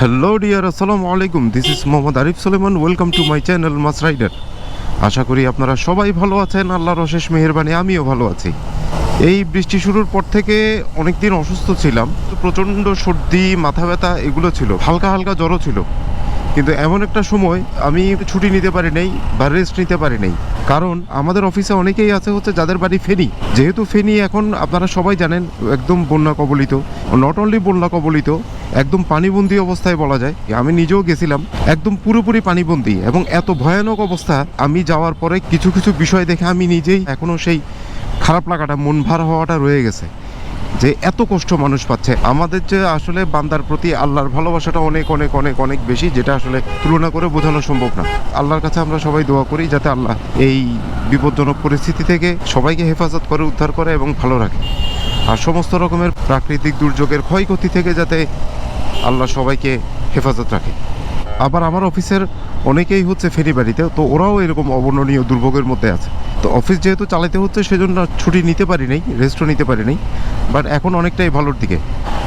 Hello dear আসসালামু আলাইকুম this is Mohammad Arif Suleman welcome to my channel mass rider আশা করি আপনারা সবাই ভালো আছেন। আল্লাহর অশেষ মেহেরবানি, আমিও ভালো আছি। এই বৃষ্টি শুরুর পর থেকে অনেকদিন অসুস্থ ছিলাম। প্রচণ্ড সর্দি, মাথা ব্যথা, এগুলো ছিল। হালকা হালকা জ্বরও ছিল। কিন্তু এমন একটা সময় আমি ছুটি নিতে পারি নাই বা রেস্ট নিতে পারি নাই। কারণ আমাদের অফিসে অনেকেই আছে হচ্ছে যাদের বাড়ি ফেনি। যেহেতু ফেনি এখন আপনারা সবাই জানেন, একদম বন্যা কবলিত নট অনলি বন্যা কবলিত, একদম পানিবন্দি অবস্থায় বলা যায়। আমি নিজেও গেছিলাম, একদম পুরোপুরি পানিবন্দি এবং এত ভয়ানক অবস্থা। আমি যাওয়ার পরে কিছু কিছু বিষয় দেখে আমি নিজেই এখনও সেই খারাপ লাগাটা, মন ভার হওয়াটা রয়ে গেছে। যে এত কষ্ট মানুষ পাচ্ছে। আমাদের যে আসলে বান্দার প্রতি আল্লাহর ভালোবাসাটা অনেক অনেক অনেক অনেক বেশি, যেটা আসলে তুলনা করে বোঝানো সম্ভব না। আল্লাহর কাছে আমরা সবাই দোয়া করি যাতে আল্লাহ এই বিপজ্জনক পরিস্থিতি থেকে সবাইকে হেফাজত করে, উদ্ধার করে এবং ভালো রাখে। আর সমস্ত রকমের প্রাকৃতিক দুর্যোগের ক্ষয়ক্ষতি থেকে যাতে আল্লাহ সবাইকে হেফাজত রাখে। আবার আমার অফিসের অনেকেই হচ্ছে ফেরি বাড়িতে, তো ওরাও এরকম অবর্ণনীয় দুর্ভোগের মধ্যে আছে। তো অফিস যেহেতু চালাতে হচ্ছে, সেজন্য ছুটি নিতে পারি নাই রেস্টও নিতে পারি নাই বাট এখন অনেকটাই ভালোর দিকে।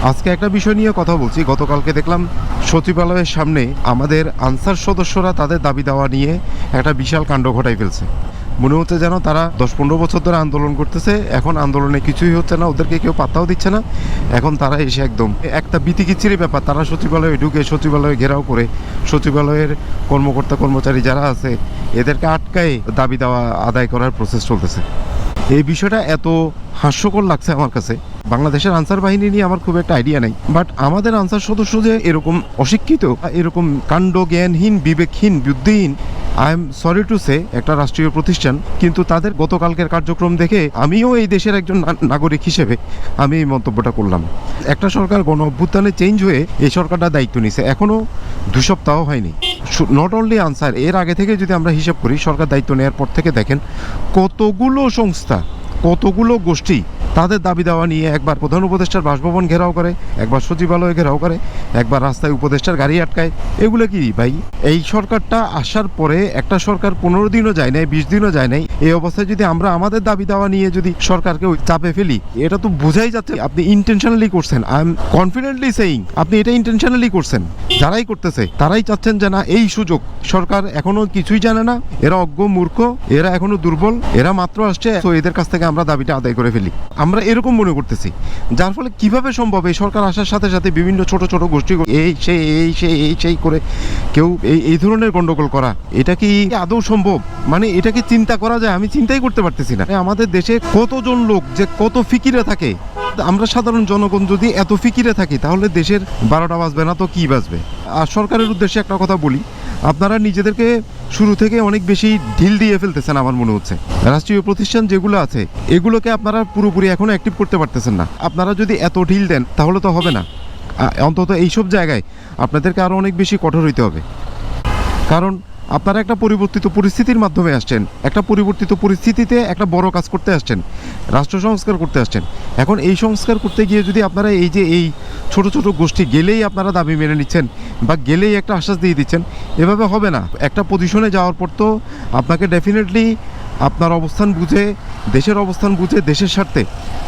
আজকে একটা বিষয় নিয়ে কথা বলছি, গতকালকে দেখলাম সচিবালয়ের সামনে আমাদের আনসার সদস্যরা তাদের দাবি দেওয়া নিয়ে একটা বিশাল কাণ্ড ঘটাই ফেলছে। মনে হচ্ছে যেন তারা দশ পনেরো বছর ধরে আন্দোলন করতেছে। এখন আন্দোলনে কিছুই হচ্ছে না, ওদেরকে কেউ পাত্তাও দিচ্ছে না। এখন তারা এসে একদম একটা বিতিকিচ্ছিরি ব্যাপার, তারা সচিবালয়ে ঢুকে সচিবালয়ে ঘেরাও করে, সচিবালয়ের কর্মকর্তা কর্মচারী যারা আছে, এদেরকে আটকায় দাবি দেওয়া, আদায় করার প্রসেস চলতেছে। এই বিষয়টা এত হাস্যকর লাগছে আমার কাছে। বাংলাদেশের আনসার বাহিনী নিয়ে আমার খুব একটা আইডিয়া নেই। বাট আমাদের আনসার সদস্য যে এরকম অশিক্ষিত, এরকম কাণ্ড জ্ঞানহীন, বিবেকহীন, বুদ্ধিহীন I am sorry to say একটা রাষ্ট্রীয় প্রতিষ্ঠান, কিন্তু তাদের গতকালকের কার্যক্রম দেখে আমিও এই দেশের একজন নাগরিক হিসেবে আমি এই মন্তব্যটা করলাম। একটা সরকার গণ অভ্যুত্থানে চেঞ্জ হয়ে এই সরকারটা দায়িত্ব নিছে এখনও দু সপ্তাহ হয়নি। নট অনলি আনসার এর আগে থেকে যদি আমরা হিসাব করি, সরকার দায়িত্ব নেওয়ার পর থেকে দেখেন, কতগুলো সংস্থা, কতগুলো গোষ্ঠী তাদের দাবি দেওয়া নিয়ে একবার প্রধান উপদেষ্টার বাসভবন ঘেরাও করে, একবার সচিবালয় ঘেরাও করে, একবার রাস্তায় উপদেষ্টার গাড়ি আটকায়। এগুলো কি ভাই? এই সরকারটা আসার পরে একটা সরকার পনেরো দিনও যায় নাই, বিশ দিনও যায় নাই। এই অবস্থায় যদি আমরা আমাদের দাবি দেওয়া নিয়ে যদি সরকারকে চাপে ফেলি, এটা তো বোঝাই যাচ্ছে। আপনি ইন্টেনশনালি করছেন। আই এম কনফিডেন্টলি সেইং আপনি এটা ইন্টেনশনালি করছেন। যারাই করতেছে, তারাই চাচ্ছেন যে না, এই সুযোগ। সরকার এখনও কিছুই জানে না। এরা অজ্ঞ মূর্খ, এরা এখনও দুর্বল, এরা মাত্র আসছে। তো এদের কাছ থেকে আমরা দাবিটা আদায় করে ফেলি। আমরা এরকম মনে করতেছি। যার ফলে কীভাবে সম্ভব? এই সরকার আসার সাথে সাথে বিভিন্ন ছোট ছোট গোষ্ঠী এই সেই এই সেই এই, সেই করে কেউ এই এই ধরনের গন্ডগোল করা, এটা কি আদৌ সম্ভব? মানে এটা কি চিন্তা করা যায়? আমি চিন্তাই করতে পারতেছি না। আমাদের দেশে কতজন লোক যে কত ফিকিরে থাকে? আমরা সাধারণ জনগণ যদি এত ফিকিরে থাকি, তাহলে দেশের বারোটা বাজবে না তো কি বাজবে? আর সরকারের উদ্দেশ্যে একটা কথা বলি। আপনারা নিজেদেরকে শুরু থেকে অনেক বেশি ঢিল দিয়ে ফেলতেছেন আমার মনে হচ্ছে। রাষ্ট্রীয় প্রতিষ্ঠান যেগুলো আছে, এগুলোকে আপনারা পুরোপুরি এখনও অ্যাক্টিভ করতে পারতেছেন না। আপনারা যদি এত ঢিল দেন, তাহলে তো হবে না। অন্তত এইসব জায়গায় আপনাদেরকে আরও অনেক বেশি কঠোর হইতে হবে। কারণ আপনারা একটা পরিবর্তিত পরিস্থিতির মাধ্যমে আসছেন। একটা পরিবর্তিত পরিস্থিতিতে একটা বড় কাজ করতে আসছেন। রাষ্ট্র সংস্কার করতে আসছেন। এখন এই সংস্কার করতে গিয়ে যদি আপনারা এই যে এই ছোট ছোট গোষ্ঠী গেলেই আপনারা দাবি মেনে নিচ্ছেন বা গেলেই একটা আশ্বাস দিয়ে দিচ্ছেন, এভাবে হবে না। একটা পজিশনে যাওয়ার পর তো আপনাকে ডেফিনেটলি আপনার অবস্থান বুঝে, দেশের অবস্থান বুঝে, দেশের স্বার্থে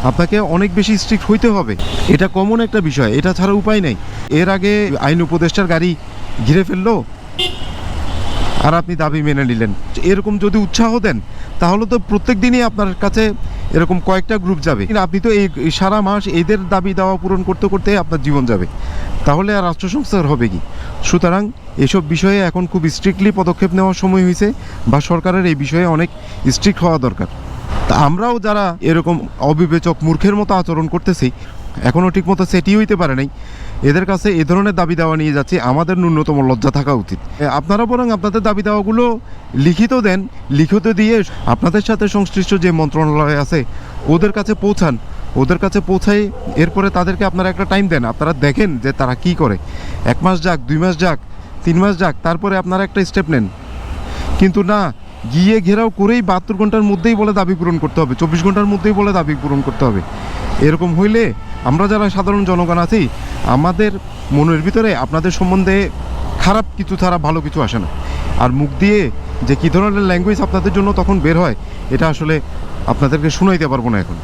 আপনাকে অনেক বেশি স্ট্রিক্ট হইতে হবে। এটা কমন একটা বিষয়। এটা ছাড়া উপায় নেই। এর আগে আইন উপদেষ্টার গাড়ি ঘিরে ফেলল। আর আপনি দাবি মেনে নিলেন। এরকম যদি উৎসাহ দেন, তাহলে তো প্রত্যেক দিনই আপনার কাছে এরকম কয়েকটা গ্রুপ যাবে। আপনি তো এই এই সারা মাস এদের দাবি দেওয়া পূরণ করতে করতে আপনার জীবন যাবে। তাহলে আর রাষ্ট্র সংস্কার হবে কি? সুতরাং এসব বিষয়ে এখন খুব স্ট্রিক্টলি পদক্ষেপ নেওয়ার সময় হয়েছে বা সরকারের এই বিষয়ে অনেক স্ট্রিক্ট হওয়া দরকার। তা আমরাও যারা এরকম অবিবেচক মূর্খের মতো আচরণ করতেছি এখনও ঠিকমতো সেটি হইতে পারে নাই। এদের কাছে এ ধরনের দাবি দেওয়া নিয়ে যাচ্ছে আমাদের ন্যূনতম লজ্জা থাকা উচিত। আপনারা বরং আপনাদের দাবি দেওয়াগুলো লিখিত দেন, লিখিত দিয়ে আপনাদের সাথে সংশ্লিষ্ট যে মন্ত্রণালয় আছে, ওদের কাছে পৌঁছান। ওদের কাছে পৌঁছাই এরপরে তাদেরকে আপনারা একটা টাইম দেন। আপনারা দেখেন যে তারা কি করে। এক মাস যাক, দুই মাস যাক, তিন মাস যাক, তারপরে আপনারা একটা স্টেপ নেন। কিন্তু না, গিয়ে ঘেরাও করেই বাহাত্তর ঘণ্টার মধ্যেই বলে দাবি পূরণ করতে হবে। চব্বিশ ঘণ্টার মধ্যেই বলে দাবি পূরণ করতে হবে। এরকম হইলে আমরা যারা সাধারণ জনগণ আছি, আমাদের মনের ভিতরে আপনাদের সম্বন্ধে খারাপ কিছু ছাড়া ভালো কিছু আসে না। আর মুখ দিয়ে যে কী ধরনের ল্যাঙ্গুয়েজ আপনাদের জন্য তখন বের হয়, এটা আসলে আপনাদেরকে শুনাইতে পারব না এখন।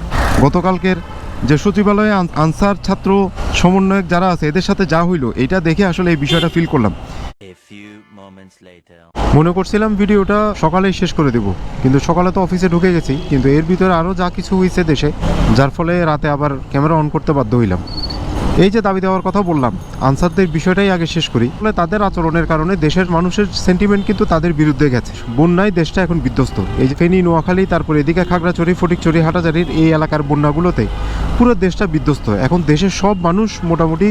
গতকালকের যে সচিবালয়ে আনসার ছাত্র সমন্বয়ক যারা আছে এদের সাথে যা হইল এটা দেখে আসলে এই বিষয়টা ফিল করলাম. মনে করছিলাম ভিডিওটা সকালেই শেষ করে দেব কিন্তু সকালে তো অফিসে ঢুকে গেছি কিন্তু এর ভিতরে আরও যা কিছু হয়েছে দেশে যার ফলে রাতে আবার ক্যামেরা অন করতে বাধ্য হইলাম এই যে দাবি দেওয়ার কথা বললাম, আনসারদের বিষয়টাই আগে শেষ করি। ফলে তাদের আচরণের কারণে দেশের মানুষের সেন্টিমেন্ট কিন্তু তাদের বিরুদ্ধে গেছে। বন্যায় দেশটা এখন বিধ্বস্ত। এই যে ফেনী, নোয়াখালী, তারপর এদিকে খাগড়াছড়ি, ফটিকছড়ি, হাটাজারির এই এলাকার বন্যাগুলোতে পুরো দেশটা বিধ্বস্ত। এখন দেশের সব মানুষ মোটামুটি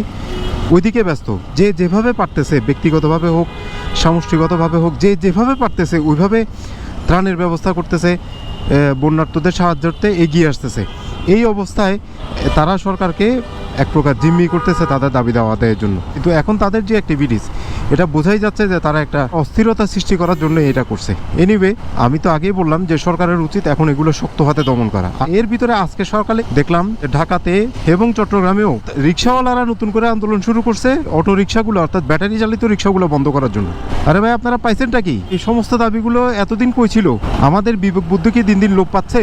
ওইদিকে ব্যস্ত। যে যেভাবে পারতেছে, ব্যক্তিগতভাবে হোক, সামষ্টিগতভাবে হোক, যে যেভাবে পারতেছে, ওইভাবে ত্রাণের ব্যবস্থা করতেছে বন্যার্থদের সাহায্যার্থে এগিয়ে আসতেছে। এই অবস্থায় তারা সরকারকে এক প্রকার জিম্মি করতেছে তাদের দাবি দেওয়া আদায়ের জন্য। কিন্তু এখন তাদের যে অ্যাক্টিভিটিস এটা বোঝাই যাচ্ছে যে তারা একটা অস্থিরতা সৃষ্টি করার জন্য এটা করছে। এনিওয়ে আমি তো আগেই বললাম যে সরকারের উচিত এখন এগুলো শক্ত হাতে দমন করা। এর ভিতরে আজকে সকালে দেখলাম ঢাকাতে এবং চট্টগ্রামেও রিক্সাওয়ালারা নতুন করে আন্দোলন শুরু করছে অটো রিক্সাগুলো অর্থাৎ ব্যাটারি চালিত রিক্সাগুলো বন্ধ করার জন্য। আরে ভাই, আপনারা পাইছেনটা কি? এই সমস্ত দাবিগুলো এতদিন কই ছিল? আমাদের বিবেক বুদ্ধি কি দিন দিন লোপ পাচ্ছে?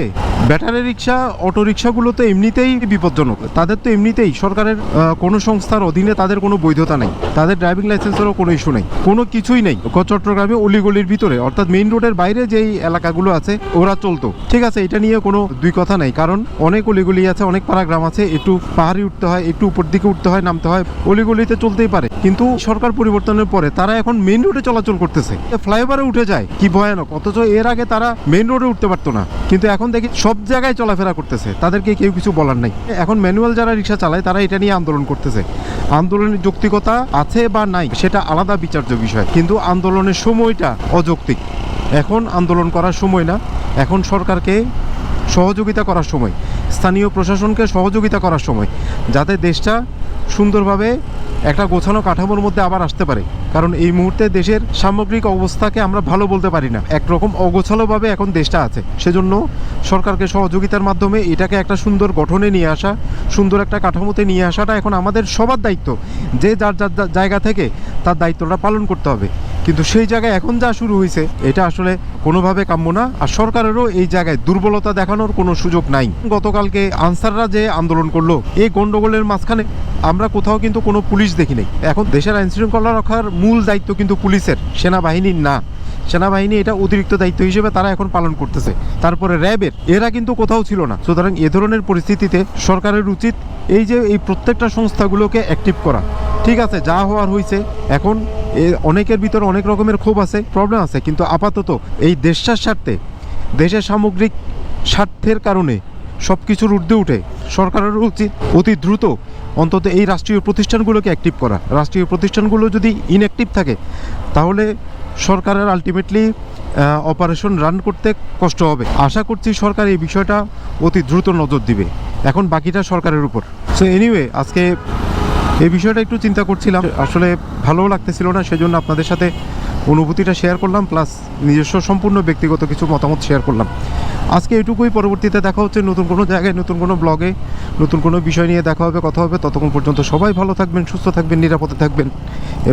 ব্যাটারি রিক্সা, অটো রিক্সাগুলো তো এমনিতেই বিপজ্জনক। তাদের তো এমনিতেই সরকারের কোনো সংস্থার অধীনে তাদের কোনো বৈধতা নেই। তাদের ড্রাইভিং লাইসেন্সেরও কোনো ইস্যু নেই। কোনো কিছুই নেই। চট্টগ্রামে অলিগলির ভিতরে, অর্থাৎ মেইন রোডের বাইরে যেই এলাকাগুলো আছে, ওরা চলতো। ঠিক আছে, এটা নিয়ে কোনো দুই কথা নাই। কারণ অনেক অলিগলি আছে, অনেক পাড়া গ্রাম আছে, একটু পাহাড়ি উঠতে হয়, একটু উপর দিকে উঠতে হয়, নামতে হয়। অলিগলিতে চলতেই পারে। কিন্তু সরকার পরিবর্তনের পরে তারা এখন মেইন রোডে চলাচল করতেছে। ফ্লাইওভারে উঠে যায়, কি ভয়ানক। অথচ এর আগে তারা মেইন রোডে উঠতে পারতো না। কিন্তু এখন দেখি সব জায়গায় চলাফেরা করতেছে। তাদেরকে কেউ কিছু বলার নাই। এখন ম্যানুয়াল যারা রিক্সা চালায়, তারা এটা নিয়ে আন্দোলন করতেছে। আন্দোলনের যৌক্তিকতা আছে বা নাই, সেটা আলাদা বিচার্য বিষয়। কিন্তু আন্দোলনের সময়টা অযৌক্তিক। এখন আন্দোলন করার সময় না। এখন সরকারকে সহযোগিতা করার সময়। স্থানীয় প্রশাসনকে সহযোগিতা করার সময়। যাতে দেশটা সুন্দরভাবে একটা গোছানো কাঠামোর মধ্যে আবার আসতে পারে। কারণ এই মুহূর্তে দেশের সামগ্রিক অবস্থাকে আমরা ভালো বলতে পারি না। একরকম অগোছালোভাবে এখন দেশটা আছে। সেজন্য সরকারকে সহযোগিতার মাধ্যমে এটাকে একটা সুন্দর গঠনে নিয়ে আসা, সুন্দর একটা কাঠামোতে নিয়ে আসাটা এখন আমাদের সবার দায়িত্ব। যে যার যার জায়গা থেকে তার দায়িত্বটা পালন করতে হবে। কিন্তু সেই জায়গায় এখন যা শুরু হয়েছে এটা আসলে কোনোভাবে কাম্য না। আর সরকারেরও এই জায়গায় দুর্বলতা দেখানোর কোনো সুযোগ নাই। গতকালকে আনসাররা যে আন্দোলন করল, এই গন্ডগোলের মাঝখানে আমরা কোথাও কিন্তু কোনো পুলিশ দেখি নাই। এখন দেশের আইন শৃঙ্খলা রক্ষার মূল দায়িত্ব কিন্তু পুলিশের, সেনাবাহিনীর না। সেনাবাহিনী এটা অতিরিক্ত দায়িত্ব হিসেবে তারা এখন পালন করতেছে। তারপরে র্যাবের, এরা কিন্তু কোথাও ছিল না। সুতরাং এ ধরনের পরিস্থিতিতে সরকারের উচিত এই যে এই প্রত্যেকটা সংস্থাগুলোকে অ্যাক্টিভ করা। ঠিক আছে, যা হওয়ার হয়েছে এখন অনেকের ভিতরে অনেক রকমের ক্ষোভ আছে প্রবলেম আছে, কিন্তু আপাতত এই দেশটার স্বার্থে, দেশের সামগ্রিক স্বার্থের কারণে সব কিছুর ঊর্ধ্বে উঠে সরকারের উচিত অতি দ্রুত অন্তত এই রাষ্ট্রীয় প্রতিষ্ঠানগুলোকে অ্যাক্টিভ করা। রাষ্ট্রীয় প্রতিষ্ঠানগুলো যদি ইনঅ্যাক্টিভ থাকে, তাহলে সরকারের আলটিমেটলি অপারেশন রান করতে কষ্ট হবে। আশা করছি সরকার এই বিষয়টা অতি দ্রুত নজর দিবে। এখন বাকিটা সরকারের উপর। সো এনিওয়ে আজকে এই বিষয়টা একটু চিন্তা করছিলাম। আসলে ভালোও লাগতেছিল না, সেজন্য আপনাদের সাথে অনুভূতিটা শেয়ার করলাম প্লাস নিজস্ব সম্পূর্ণ ব্যক্তিগত কিছু মতামত শেয়ার করলাম। আজকে এটুকুই, পরবর্তীতে দেখা হচ্ছে নতুন কোনো জায়গায়, নতুন কোনো ব্লগে নতুন কোনো বিষয় নিয়ে দেখা হবে, কথা হবে, ততক্ষণ পর্যন্ত সবাই ভালো থাকবেন, সুস্থ থাকবেন, নিরাপদে থাকবেন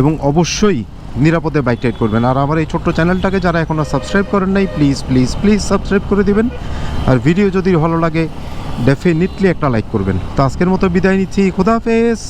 এবং অবশ্যই নিরাপদে বাইক রাইড করবেন। আর আমার এই ছোট্ট চ্যানেলটাকে যারা এখনও সাবস্ক্রাইব করেন নাই প্লিজ প্লিজ প্লিজ সাবস্ক্রাইব করে দিবেন। আর ভিডিও যদি ভালো লাগে ডেফিনেটলি একটা লাইক করবেন। তো আজকের মতো বিদায় নিচ্ছি খুদাহাফেজ